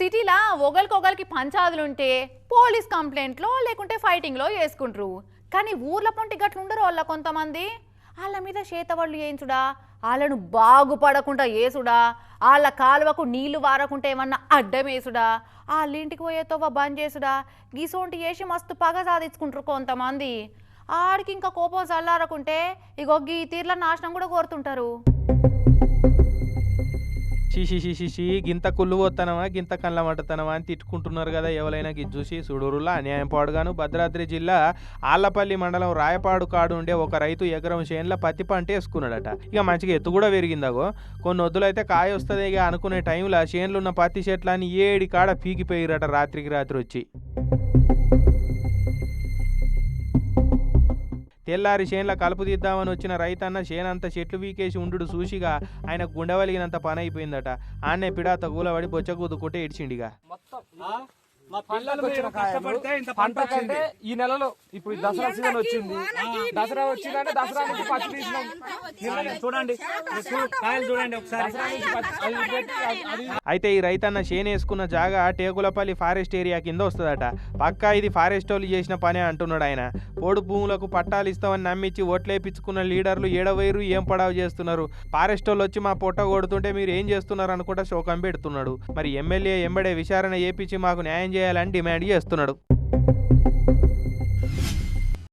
సిటీలా ఒకరికొకరికి పంచాదులుంటే పోలీస్ కంప్లైంట్లో లేకుంటే ఫైటింగ్లో వేసుకుంటారు కానీ ఊర్ల పొంటి గట్లుండరు వాళ్ళ కొంతమంది. వాళ్ళ మీద చేతవాళ్ళు వేయించుడా వాళ్ళను బాగుపడకుండా వేసుడా వాళ్ళ కాలువకు నీళ్ళు వారకుంటే ఏమన్నా అడ్డం వేసుడా వాళ్ళ ఇంటికి పోయేతోవ బంద్ చేసుడా? గీసోంటి వేసి మస్తు పగ సాధించుకుంటారు కొంతమంది. ఆడికి ఇంకా కోపం చల్లారకుంటే ఇగో గీ తీర్ల నాశనం కూడా కోరుతుంటారు. షిషి షిషి షి గింత కుళ్ళు పోతానమా గింత కళ్ళ మట్టతనమా అని తిట్టుకుంటున్నారు కదా ఎవరైనా గిది చూసి. సుడూరులా అన్యాయం పాడుగాను. భద్రాద్రి జిల్లా ఆళ్ళపల్లి మండలం రాయపాడు కాడు ఉండే ఒక రైతు ఎకరం చేనుల పత్తి పంట వేసుకున్నాడట. ఇక మంచిగా ఎత్తు కూడా పెరిగిందాగో. కొన్ని వద్దులైతే కాయ వస్తుంది ఇక అనుకునే టైంలో చేనులు ఉన్న పత్తి చెట్లని ఏడి కాడ పీకిపోయిరట రాత్రికి రాత్రి వచ్చి. తెల్లారి చేన్ల కలుపు తీద్దామని వచ్చిన రైతన్న చేనంత చెట్లు వీకేసి ఉండు చూసిగా ఆయన గుండవలిగినంత పని అయిపోయిందట ఆనే పిడాత కూలబడి బొచ్చకూదుకుంటే ఇడిచిండిగా. మొత్తం. పంట కంటే ఈ నెలలో ఇప్పుడు దసరా సీజన్ వచ్చింది. దసరా వచ్చిందంటే దసరా నుంచి పచ్చి తీసినాం. చూడండి కాయలు చూడండి ఒకసారి. అయితే ఈ రైతన్న చేనేసుకున్న జాగా టేకులపల్లి ఫారెస్ట్ ఏరియా కింద వస్తుందట. పక్కా ఇది ఫారెస్ట్ వాళ్ళు చేసిన పనే అంటున్నాడు ఆయన. పోడు భూములకు పట్టాలు ఇస్తామని నమ్మించి ఓట్లేపించుకున్న లీడర్లు ఏడవైరు ఏం పడావు చేస్తున్నారు? ఫారెస్ట్ వాళ్ళు వచ్చి మా పొట్ట కొడుతుంటే మీరు ఏం చేస్తున్నారు అనుకుంటా శోకం పెడుతున్నాడు. మరి ఎమ్మెల్యే ఎంబడే విచారణ చేపించి మాకు న్యాయం చేయాలని డిమాండ్ చేస్తున్నాడు.